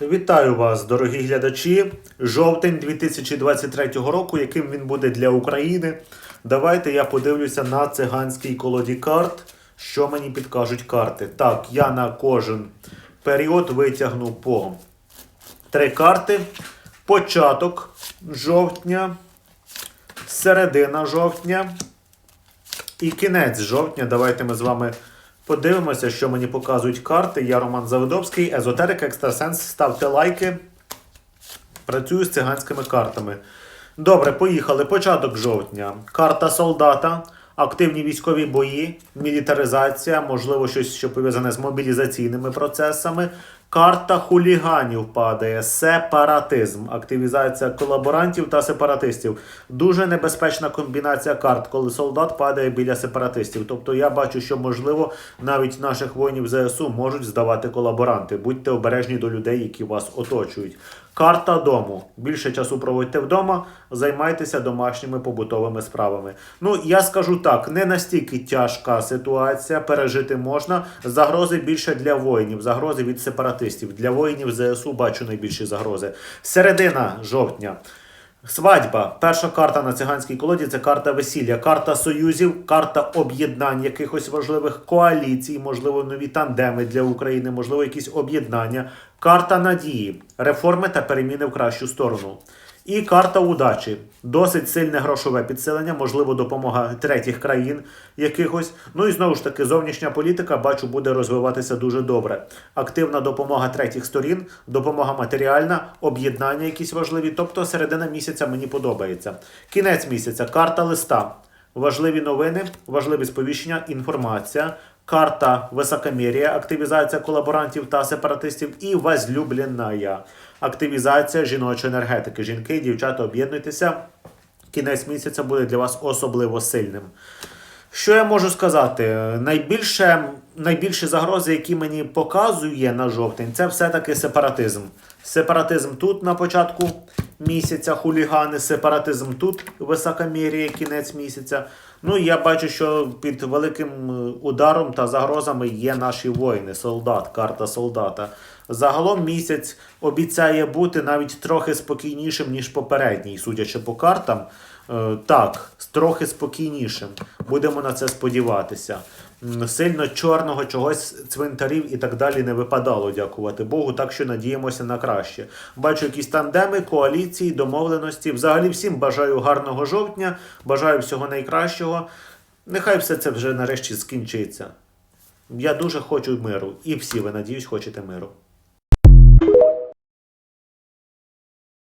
Вітаю вас, дорогі глядачі. Жовтень 2023 року, яким він буде для України. Давайте я подивлюся на циганській колоді карт, що мені підкажуть карти. Так, я на кожен період витягну по три карти. Початок жовтня, середина жовтня і кінець жовтня. Давайте ми з вами подивимося, що мені показують карти. Я Роман Заводовський, езотерик, екстрасенс. Ставте лайки. Працюю з циганськими картами. Добре, поїхали. Початок жовтня. Карта солдата, активні військові бої, мілітаризація, можливо, щось, що пов'язане з мобілізаційними процесами. Карта хуліганів падає, сепаратизм, активізація колаборантів та сепаратистів. Дуже небезпечна комбінація карт, коли солдат падає біля сепаратистів. Тобто я бачу, що можливо навіть наших воїнів ЗСУ можуть здавати колаборанти. Будьте обережні до людей, які вас оточують. Карта дому. Більше часу проводьте вдома, займайтеся домашніми побутовими справами. Ну, я скажу так, не настільки тяжка ситуація, пережити можна. Загрози більше для воїнів, загрози від сепаратистів. Для воїнів ЗСУ бачу найбільші загрози. Середина жовтня. Свадьба. Перша карта на циганській колоді це карта весілля, карта союзів, карта об'єднань якихось важливих коаліцій, можливо, нові тандеми для України, можливо, якісь об'єднання. Карта надії, реформи та переміни в кращу сторону. І карта удачі. Досить сильне грошове підсилення, можливо, допомога третіх країн якихось. Ну і знову ж таки, зовнішня політика, бачу, буде розвиватися дуже добре. Активна допомога третіх сторін, допомога матеріальна, об'єднання якісь важливі. Тобто середина місяця мені подобається. Кінець місяця, карта листа. Важливі новини, важливі сповіщення, інформація. Карта високомір'я, активізація колаборантів та сепаратистів і возлюбленая. Активізація жіночої енергетики. Жінки, дівчата, об'єднуйтеся. Кінець місяця буде для вас особливо сильним. Що я можу сказати? Найбільше, найбільші загрози, які мені показує на жовтень, це все-таки сепаратизм. Сепаратизм тут на початку місяця, хулігани, сепаратизм тут, високомір'я, кінець місяця. Ну, я бачу, що під великим е, ударом та загрозами є наші воїни, солдат, карта солдата. Загалом місяць обіцяє бути навіть трохи спокійнішим, ніж попередній, судячи по картам. Е, Так, трохи спокійнішим. Будемо на це сподіватися. Сильно чорного чогось цвинтарів і так далі не випадало, дякувати Богу. Так що надіємося на краще. Бачу якісь тандеми, коаліції, домовленості. Взагалі всім бажаю гарного жовтня, бажаю всього найкращого. Нехай все це вже нарешті скінчиться. Я дуже хочу миру. І всі ви, надіюсь, хочете миру.